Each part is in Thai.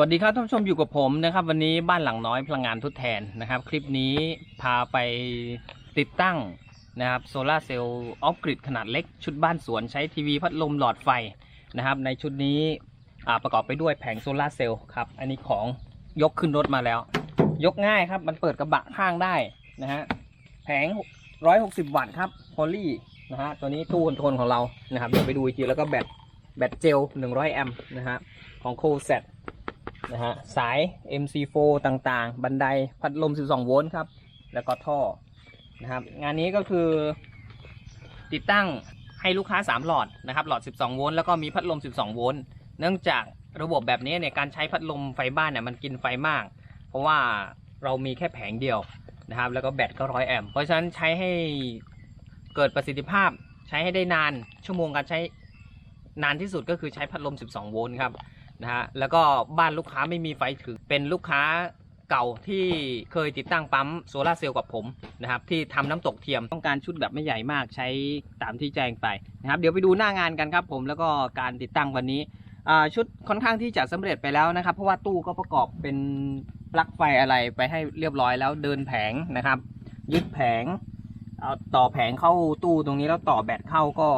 วัสดีครับท่านผู้ชมอยู่กับผมนะครับ วันนี้บ้านหลังน้อยพลังงานทดแทนนะครับ คลิปนี้พาไปติดตั้งนะครับโซลาเซลล์ออฟกริดขนาดเล็ก ชุดบ้านสวนใช้ทีวีพัดลมหลอดไฟนะครับ ในชุดนี้ประกอบไปด้วยแผงโซลาเซลล์ครับ อันนี้ของยกขึ้นรถมาแล้ว ยกง่ายครับ มันเปิดกระบะข้างได้นะฮะแผง 160 วัตต์ครับพอลี่นะฮะตัวนี้ตู้คอนโทรลของเรานะครับเดี๋ยวไปดูอีกทีแล้วก็แบตแบตเจล 100 แอมป์นะฮะของโคเซต นะฮะสาย MC4 ต่างๆ บันไดพัดลม 12 โวลต์ครับ แล้วก็ท่อนะครับ งานนี้ก็คือติดตั้งให้ลูกค้า 3 หลอดนะครับ หลอด 12 โวลต์แล้วก็มีพัดลม 12 โวลต์เนื่องจากระบบแบบนี้เนี่ยการใช้พัดลมไฟบ้านเนี่ยมันกินไฟมาก เพราะว่าเรามีแค่แผงเดียวนะครับ แล้วก็แบตก็ร้อยแอมป์เพราะฉะนั้นใช้ให้เกิดประสิทธิภาพใช้ให้ได้นานชั่วโมงการใช้นานที่สุดก็คือใช้พัดลม 12 โวลต์ครับ นะฮะแล้วก็บ้านลูกค้าไม่มีไฟถือเป็นลูกค้าเก่าที่เคยติดตั้งปั๊มโซลาเซลล์กับผมนะครับที่ทำน้ำตกเทียมต้องการชุดแบบไม่ใหญ่มากใช้ตามที่แจ้งไปนะครับเดี๋ยวไปดูหน้างานกันครับผมแล้วก็การติดตั้งวันนี้ชุดค่อนข้างที่จะสำเร็จไปแล้วนะครับ เพราะว่าตู้ก็ประกอบเป็นปลั๊กไฟอะไรไปให้เรียบร้อยแล้วเดินแผงนะครับ ยึดแผงเอาต่อแผงเข้าตู้ตรงนี้แล้วต่อแบตเข้าก็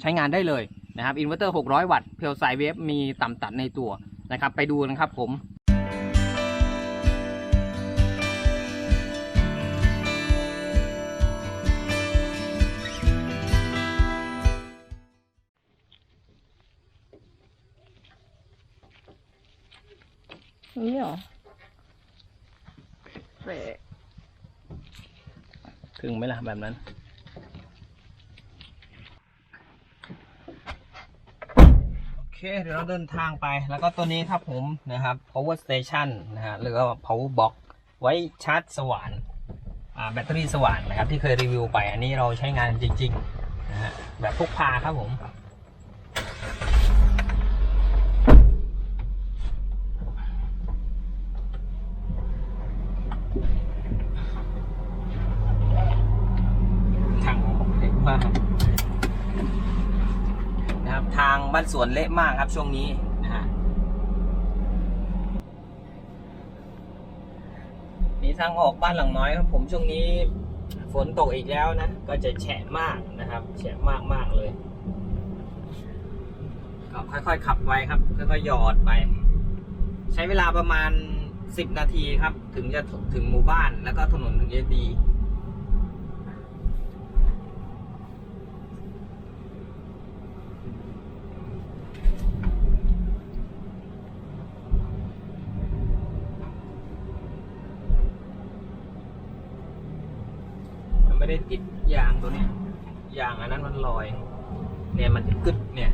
ใช้งานได้เลย นะครับอินเวอร์เตอร์ 600 วัตต์เพลสายเวฟมีต่ำตัดในตัวนะครับ ไปดูนะครับผมนี่เหรอเถึงไหมล่ะแบบนั้น โอ เคเดี๋ยวเราเดินทางไป แล้วก็ตัวนี้ครับผมนะครับ power station นะฮะหรือว่า power box ไว้ชาร์จสว่านแบตเตอรี่สว่านนะครับ ที่เคยรีวิวไป อันนี้เราใช้งานจริงๆนะฮะแบบพกพาครับผมทางเล็กมากนะครับ ทางบ้านสวนเละมากครับช่วงนี้นะฮะมีทางออกบ้านหลังน้อยครับ ผมช่วงนี้ฝนตกอีกแล้วนะ ก็จะแฉะมากนะครับ แฉะมากมากเลยก็ค่อยๆขับไว้ครับค่อยๆหยอดไป ใช้เวลาประมาณ10นาทีครับ ถึงจะถึงหมู่บ้านแล้วก็ถนนถึงจะดี มันไม่ได้ ติดยางตัวนี้ยยางอันนั้นมันลอย เนี่ยมันจะกึดเนี่ย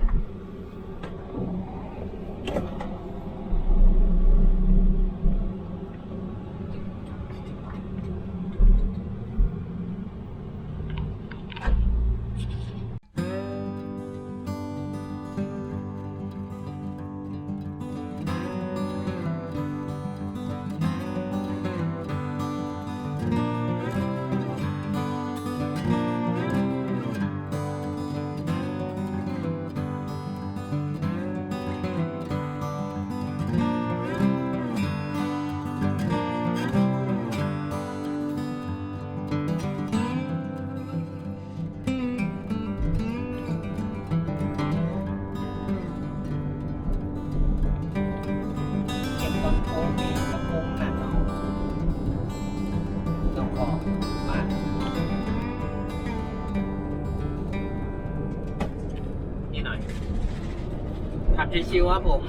ชิวๆครับผม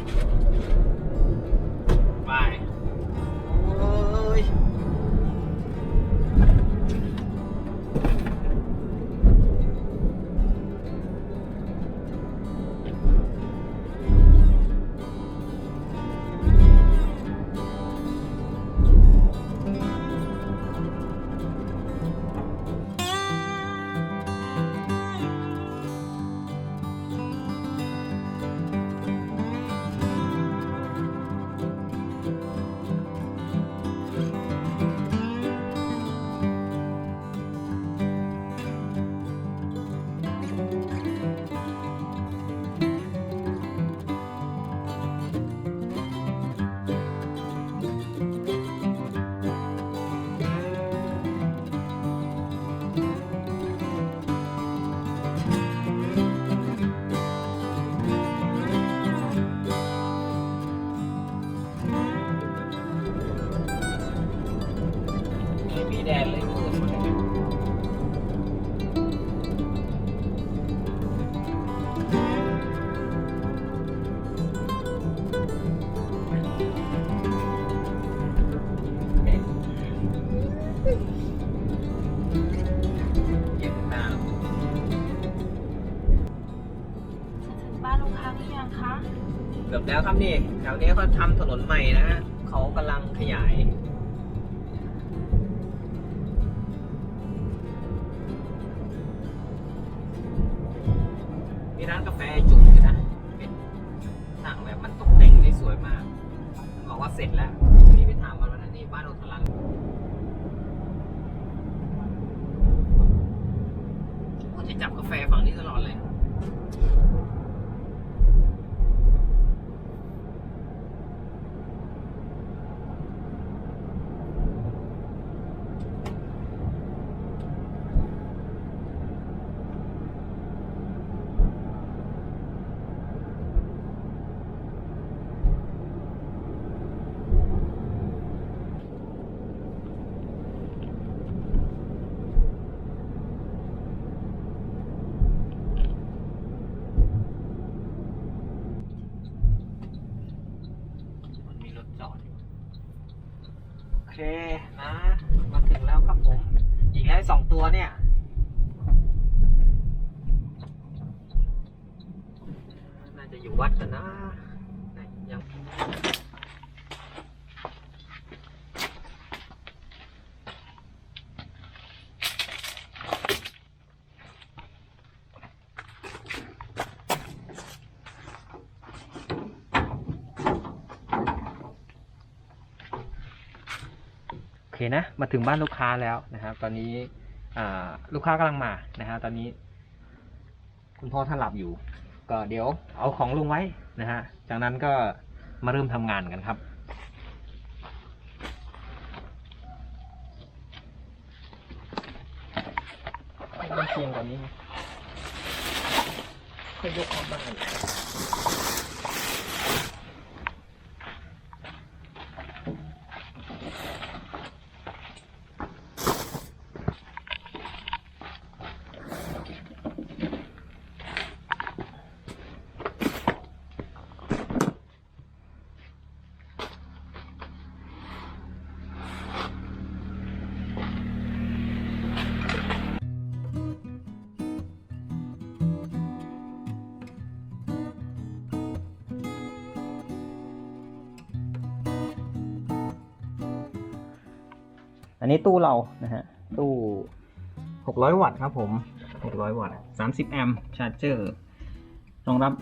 แล้วครับนี่แถวนี้เขาทำถนนใหม่นะฮะเขากำลังขยาย มีร้านกาแฟจุ่มอยู่นะ เป็นทางแบบมันตกแต่งได้สวยมาก บอกว่าเสร็จแล้วพี่ไปถามมันวันนั้นนี่บ้านโอทลันโอ้จะจับกาแฟฝั่งนี้ตลอดเลย มันมีรถจอดอยู่ โอเค นะ มาถึงแล้วครับผม อีกแล้วสองตัวเนี่ย น่าจะอยู่วัดกันนะไหนยัง โอเค นะ มาถึงบ้านลูกค้าแล้วนะครับ ตอนนี้ลูกค้ากำลังมานะฮะตอนนี้ คุณพ่อท่านหลับอยู่ ก็เดี๋ยวเอาของลงไว้นะฮะจากนั้นก็มาเริ่มทำงานกันครับไปมันเชียงกว่านี้ไหมค่อยยกข้าบ้าน อันนี้ตู้เรานะฮะตู้ 600 วัตต์ครับผม 600 วัตต์ 30 แอมป์ชาร์จเจอร์รองรับ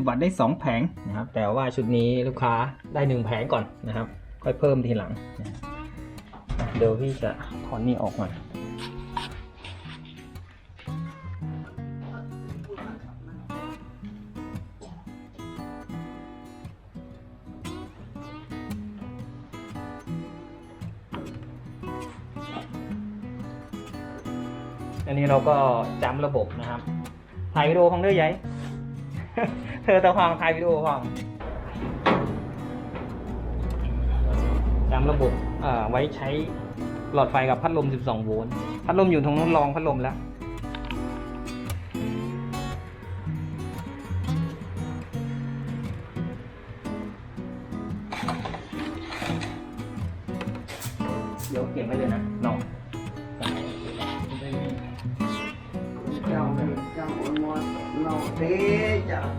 160 วัตต์ได้ 2 แผงนะครับ แต่ว่าชุดนี้ลูกค้าได้ 1 แผงก่อนนะครับ ค่อยเพิ่มทีหลังนะเดี๋ยวพี่จะถอนนี่ออกมา อันนี้เราก็จำระบบนะครับ ถ่ายวิดีโอของด้อยยัยเธอตะฟังถ่ายวิดีโอฟังจำระบบเอ่อไว้ใช้หลอดไฟกับพัดลม 12 โวลต์ พัดลมอยู่ตรงนู้นรองพัดลมแล้ว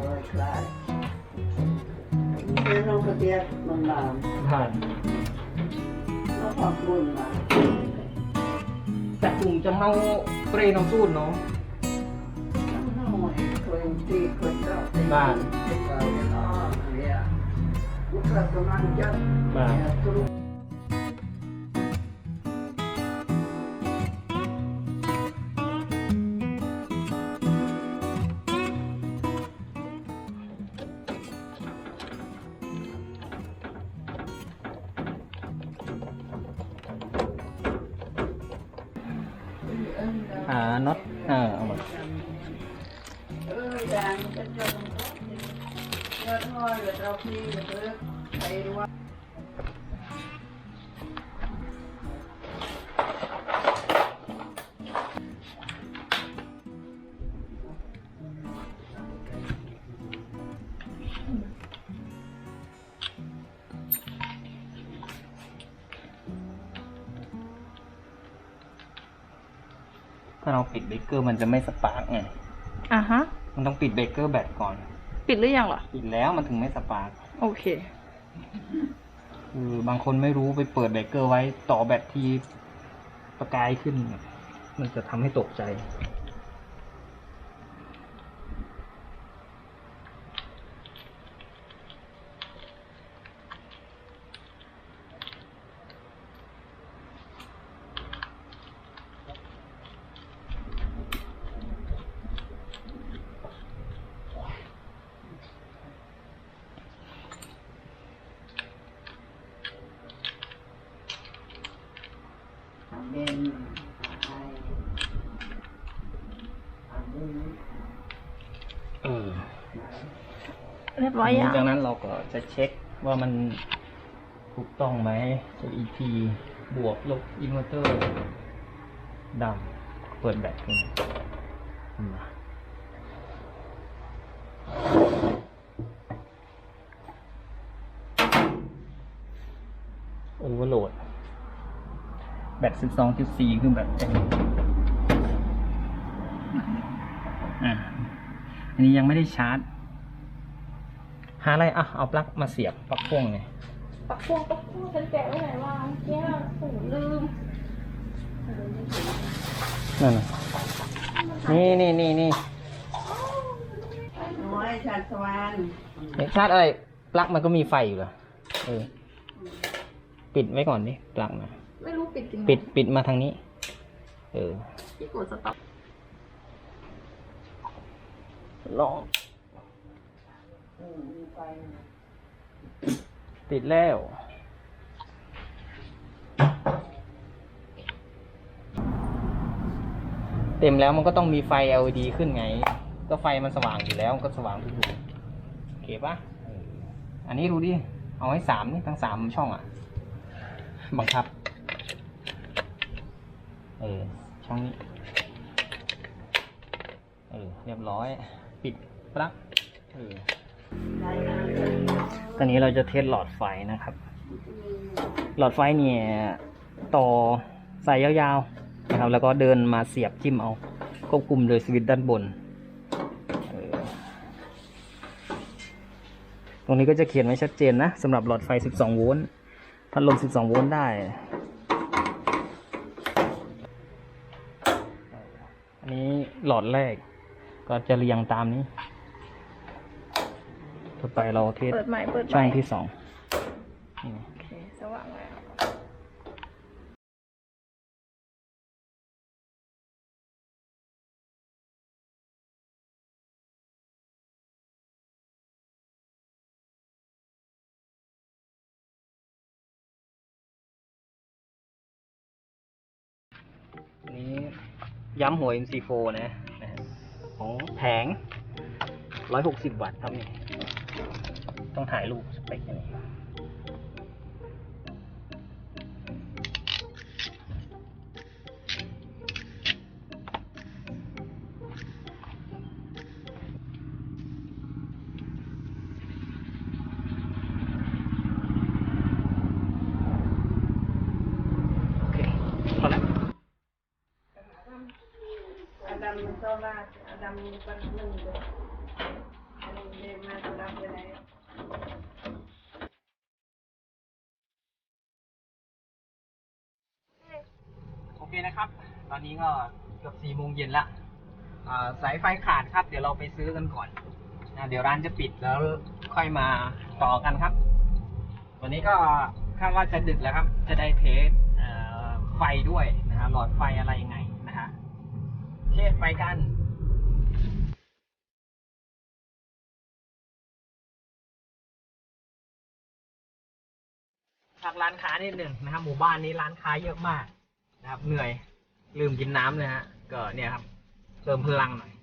thế chả rồi lại thế nó có tiếc nó làm ผ่าน nó hoặc buồn mà แต่กลุ่มจะเมาเปรย์น้องสูดเนาะ nó ngoài thôi thì thôi đó thì Vâng. thì rồi cái đó thì à lúc là tôi ăn chất มา tôi อ่าน็อตเออเอามา ừ à not uh, rồi thôi ปิดเบรกเกอร์มันจะไม่สปาร์กไง อะฮะ มันต้องปิดเบรกเกอร์แบตก่อน ปิดหรือยังเหรอ ปิดแล้วมันถึงไม่สปาร์คโอเค คือบางคนไม่รู้ไปเปิดเบรกเกอร์ไว้ต่อแบตทีประกายขึ้น มันจะทำให้ตกใจ เป็นไอ้อันนี้ เออ เรียบร้อยยังจากนั้นเราก็จะเช็คว่ามันถูกต้องไหม ET บวกลบอินเวอร์เตอร์ดำเปิดแบตขึ้นมาโอเวอร์โหลด แบต 12.4 คือแบตเต็มอะอันนี้ยังไม่ได้ชาร์จ หาอะไรอะเอาปลั๊กมาเสียบปลั๊กพ่วงไงปักพวงปักพวงฉันแกะไว้ไหนวะเมื่อกี้โอ้โหลืมนั่นน่ะนี่นี่นี่นี่น้อยชันสวรรค์เห็นชาร์จอะไรปลั๊กมันก็มีไฟอยู่เหรอเออปิดไว้ก่อนดิปลั๊กนะไม่รู้ปิดจริงไหมปิดปิดมาทางนี้ เออ ที่กดสต็อปลองอืมมีไฟ ติดแล้ว เต็มแล้วมันก็ต้องมีไฟ LED ขึ้นไง ก็ไฟมันสว่างอยู่แล้วมันก็สว่างทุกดวงโอเคปะอันนี้ดูดิ เอาให้สามนี่ทั้งสามช่องอะ บังคับ เออ ช่องนี้ เออ เรียบร้อย ปิดปลั๊กเออ ตอนนี้เราจะเทสหลอดไฟนะครับ หลอดไฟเนี่ยต่อสายยาวๆนะครับ แล้วก็เดินมาเสียบจิ้มเอาควบคุมโดยสวิตช์ด้านบน ตรงนี้ก็จะเขียนไว้ชัดเจนนะสำหรับหลอดไฟ 12 โวลต์พัดลม 12 โวลต์ได้ อันนี้หลอดแรกก็จะเรียงตามนี้ ต่อไปเราเทสเปิดใหม่เปิดใหช่อม่งที่สองนี่ไงโอเคสว่างแล้วอันนี้ย้ำหัว MC4 นะนะฮะของแผง 160 วัตต์ครับนี่ ต้องถ่ายรูปสเปคกันนี่โอเคพอแล้วอดัมมันโซลาอดัมเป็นหนึ่งเลยอันนี้เรียกมาอาดัมไปไหน โอเคนะครับ ต อนนี้ก็เกือบสี่โมงเย็นละสายไฟขาดครับเดี๋ยวเราไปซื้อกันก่อนนะเดี๋ยวร้านจะปิดแล้วค่อยมาต่อกันครับ วันนี้ก็คาดว่าจะดึกแล้วครับ จะได้เทสไฟด้วยนะฮะหลอดไฟอะไรยังไงนะฮะโอเคไปกันฝากร้านค้านิดหนึ่งนะครับหมู่บ้านนี้ร้านค้าเยอะมากนะครับเหนื่อย ลืมกินน้ำเลยฮะ ก็เนี่ยครับ เติมพลังหน่อยโอ้ย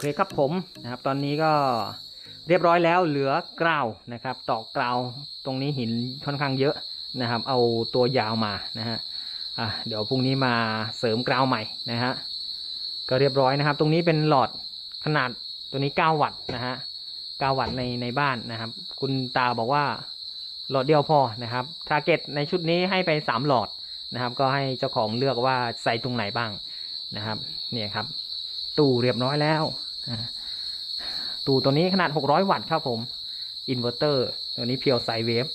เคครับผมนะครับ ตอนนี้ก็เรียบร้อยแล้วเหลือกราวนะครับตอกกราวตรงนี้หินค่อนข้างเยอะนะครับ เอาตัวยาวมานะฮะอะเดี๋ยวพรุ่งนี้มาเสริมกราวใหม่นะฮะก็เรียบร้อยนะครับ ตรงนี้เป็นหลอดขนาดตัวนี้ 9 วัตต์นะฮะ9วัตต์ในในบ้านนะครับ คุณตาบอกว่าหลอดเดียวพอนะครับทาร์เก็ตในชุดนี้ให้ไป 3 หลอดนะครับ ก็ให้เจ้าของเลือกว่าใส่ตรงไหนบ้างนะครับ เนี่ยครับ ตู้เรียบร้อยแล้ว ตู้ตัวนี้ขนาด 600 วัตต์ครับผมอินเวอร์เตอร์ตัวนี้เพียวไซเวฟ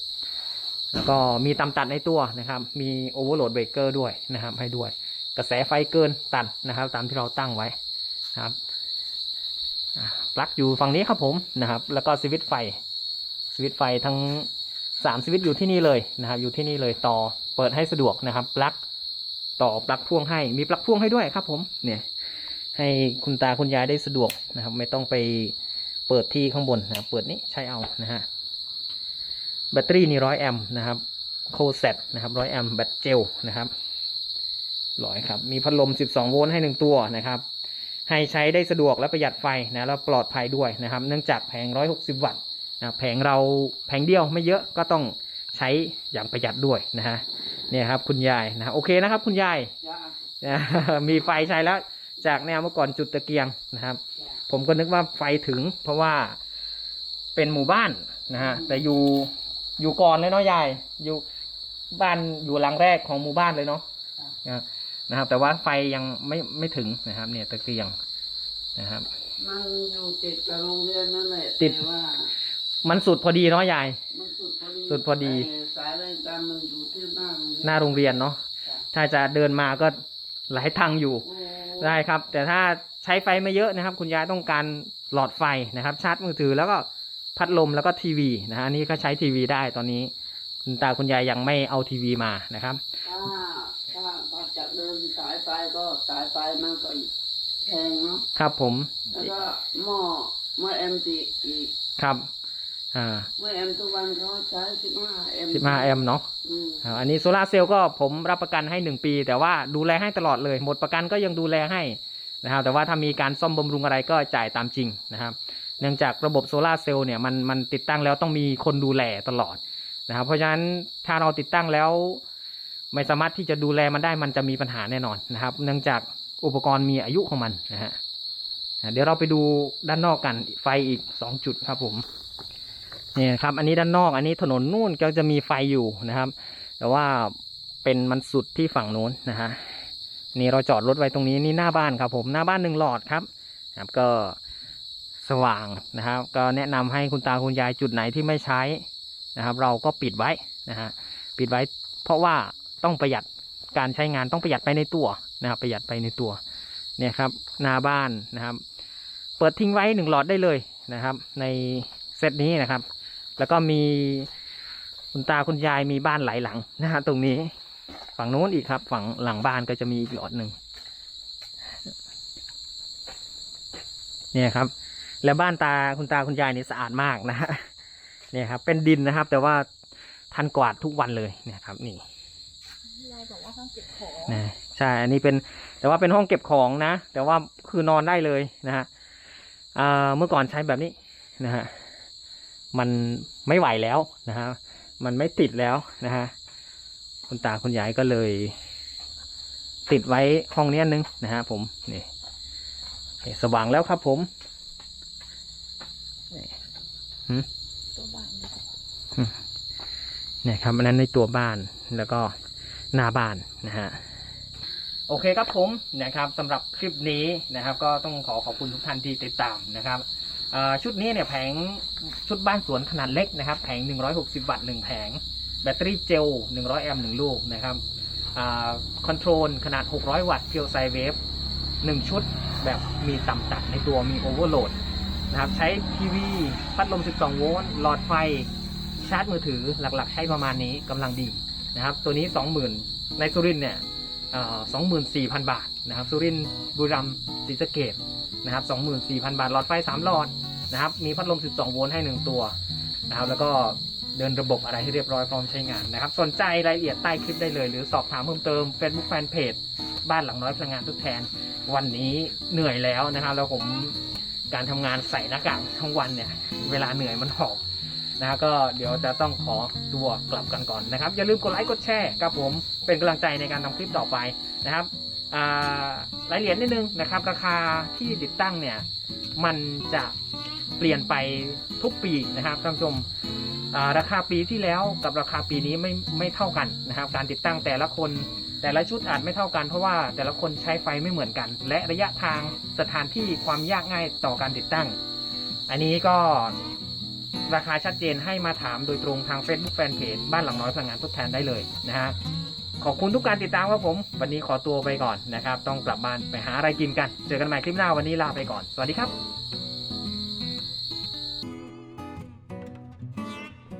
แล้วก็มีตำตัดในตัวนะครับ มีโอเวอร์โหลดเบรกเกอร์ด้วยนะครับ ให้ด้วย กระแสไฟเกินตันนะครับ ตามที่เราตั้งไว้นะครับปลั๊กอยู่ฝั่งนี้ครับผมนะครับ แล้วก็สวิตช์ไฟสวิตช์ไฟทั้งสามสวิตช์อยู่ที่นี่เลยนะครับ อยู่ที่นี่เลยต่อเปิดให้สะดวกนะครับ ปลั๊กต่อปลั๊กพ่วงให้มีปลั๊กพ่วงให้ด้วยครับผมเนี่ย ให้คุณตาคุณยายได้สะดวกนะครับ ไม่ต้องไปเปิดที่ข้างบนนะครับเปิดนี้ใช้เอานะฮะแบตเตอรี่นี่ร้อยแอมป์นะครับโคเซตนะครับร้อยแอมป์แบตเจลนะครับร้อยครับมีพัดลม 12 โวลต์ให้หนึ่งตัวนะครับ ให้ใช้ได้สะดวกและประหยัดไฟนะแล้วปลอดภัยด้วยนะครับ เนื่องจากแผง 160 วัตต์นะแผงเราแผงเดียวไม่เยอะก็ต้องใช้อย่างประหยัดด้วยนะฮะเนี่ยครับคุณยายนะโอเคนะครับ คุณยายจ้านะมีไฟใช้แล้ว จากแนวเมื่อก่อนจุดตะเกียงนะครับ ผมก็นึกว่าไฟถึง เพราะว่าเป็นหมู่บ้านนะฮะแต่อยู่อยู่ก่อนเลยเนาะยายอยู่บ้านอยู่หลังแรกของหมู่บ้านเลยเนาะนะนะครับ แต่ว่าไฟยังไม่ไม่ถึงนะครับ เนี่ยตะเกียงนะครับมันอยู่ติดกับโรงเรียนนั่นแหละติดแต่ว่ามันสุดพอดีเนาะยายมันสุดพอดีสุดพอดีแต่สายรายการมันอยู่ที่หน้าโรงเรียนหน้าโรงเรียนเนาะจ้ะถ้าจะเดินมาก็หลายทางอยู่โอ้ ได้ครับ แต่ถ้าใช้ไฟไม่เยอะนะครับ คุณยายต้องการหลอดไฟนะครับ ชาร์จมือถือแล้วก็พัดลมแล้วก็ทีวีนะฮะอันนี้ก็ใช้ทีวีได้ตอนนี้คุณตาคุณยายยังไม่เอาทีวีมานะครับถ้าถ้าถ้าจะเดินสายไฟก็สายไฟมันก็แพงเนาะครับผม แล้วก็หม้อหม้อเอ็มตีอีกครับ อ่าหม้อเอ็มทุกวันเขาใช้สิบห้าเอ็มสิบห้าแอมป์เนาะอืมอ่าอันนี้โซลาร์เซลล์ก็ผมรับประกันให้หนึ่งปี แต่ว่าดูแลให้ตลอดเลย หมดประกันก็ยังดูแลให้นะครับแต่ว่าถ้ามีการซ่อมบำรุงอะไรก็จ่ายตามจริงนะครับเนื่องจากระบบโซลาร์เซลล์เนี่ยมันมันติดตั้งแล้วต้องมีคนดูแลตลอดนะครับเพราะฉะนั้นถ้าเราติดตั้งแล้ว ไม่สามารถที่จะดูแลมันได้มันจะมีปัญหาแน่นอนนะครับ เนื่องจากอุปกรณ์มีอายุของมันนะฮะอ่าเดี๋ยวเราไปดูด้านนอกกันไฟอีกสองจุดครับผม เนี่ยครับ อันนี้ด้านนอก อันนี้ถนนนู่นก็จะมีไฟอยู่นะครับ แต่ว่าเป็นมันสุดที่ฝั่งโน้นนะฮะนี่เราจอดรถไว้ตรงนี้นี่หน้าบ้านครับผมหน้าบ้านหนึ่งหลอดครับครับ ก็สว่างนะครับ ก็แนะนำให้คุณตาคุณยายจุดไหนที่ไม่ใช้นะครับ เราก็ปิดไว้นะฮะปิดไว้ เพราะว่าต้องประหยัดการใช้งานต้องประหยัดไปในตัวนะครับ ประหยัดไปในตัวเนี่ยครับหน้าบ้านนะครับ เปิดทิ้งไว้หนึ่งหลอดได้เลยนะครับ ในเซตนี้นะครับ แล้วก็มีคุณตาคุณยายมีบ้านหลายหลังนะฮะตรงนี้ ฝั่งโน้นอีกครับ ฝั่งหลังบ้านก็จะมีอีกหลอดหนึ่งเนี่ยครับ และบ้านตาคุณตาคุณยายนี่สะอาดมากนะฮะเนี่ยครับ เป็นดินนะครับ แต่ว่าทันกวาดทุกวันเลยเนี่ยครับ นี่ยายบอกว่าห้องเก็บของนะใช่ อันนี้เป็นแต่ว่าเป็นห้องเก็บของนะ แต่ว่าคือนอนได้เลยนะฮะอ่าเมื่อก่อนใช้แบบนี้นะฮะ มันไม่ไหวแล้วนะฮะมันไม่ติดแล้วนะฮะคุณตาคุณยายก็เลย ติดไว้ห้องนี้อันนึงนะฮะผมนี่สว่างแล้วครับผมนี่นเนี่ยครับอันนั้นในตัวบ้านแล้วก็หน้าบ้านนะฮะโอเคครับผมนะครับสำหรับคลิปนี้นะครับ ก็ต้องขอขอบคุณทุกท่านที่ติดตามนะครับ ชุดนี้เนี่ยแผงชุดบ้านสวนขนาดเล็กนะครับ แผง 160 วัตต์1แผง แบตเตอรี่เจล 100 แอมป์1ลูกนะครับคอนโทรลขนาด 600 วัตต์เพียวไซเวฟ1ชุดแบบมีต่ำตัดในตัวมีโอเวอร์โหลดนะครับ ใช้ทีวี พัดลม 12 โวลต์ หลอดไฟ ชาร์จมือถือหลักๆให้ประมาณนี้กำลังดีนะครับ ตัวนี้ 20,000 ในสุรินเนี่ยสองหมื่นสี่พันบาทนะครับ สุรินบุรีรัมย์ศรีสะเกด นะครับสองหมื่นสี่พันบาทหลอดไฟ 3 หลอดนะครับมีพัดลม 12 โวลต์ให้ 1 ตัวนะครับแล้วก็เดินระบบอะไรให้เรียบร้อยพร้อมใช้งานนะครับ สนใจรายละเอียดใต้คลิปได้เลย หรือสอบถามเพิ่มเติม Facebook Fanpage บ้านหลังน้อยพลังงานทดแทน วันนี้เหนื่อยแล้วนะครับ แล้วผมการทำงานใส่หน้ากากทั้งวันเนี่ย เวลาเหนื่อยมันหอบนะก็เดี๋ยวจะต้องขอตัวกลับกันก่อนนะครับ อย่าลืมกดไลค์กดแชร์ครับผมเป็นกำลังใจในการทำคลิปต่อไปนะครับ รายละเอียดนิดนึงนะครับ ราคาที่ติดตั้งเนี่ยมันจะเปลี่ยนไปทุกปีนะครับท่านผู้ชมาราคาปีที่แล้วกับราคาปีนี้ไม่ไม่เท่ากันนะครับ การติดตั้งแต่ละคนแต่ละชุดอาจไม่เท่ากันเพราะว่าแต่ละคนใช้ไฟไม่เหมือนกัน และระยะทางสถานที่ความยากง่ายต่อการติดตั้ง อันนี้ก็ราคาชัดเจนให้มาถามโดยตรงทาง Facebook Fanpage บ้านหลังน้อยพลังงานทดแทนได้เลยนะฮะ ขอบคุณทุกการติดตามครับผม วันนี้ขอตัวไปก่อนนะครับ ต้องกลับบ้านไปหาอะไรกินกัน เจอกันใหม่คลิปหน้าวันนี้ลาไปก่อน สวัสดีครับ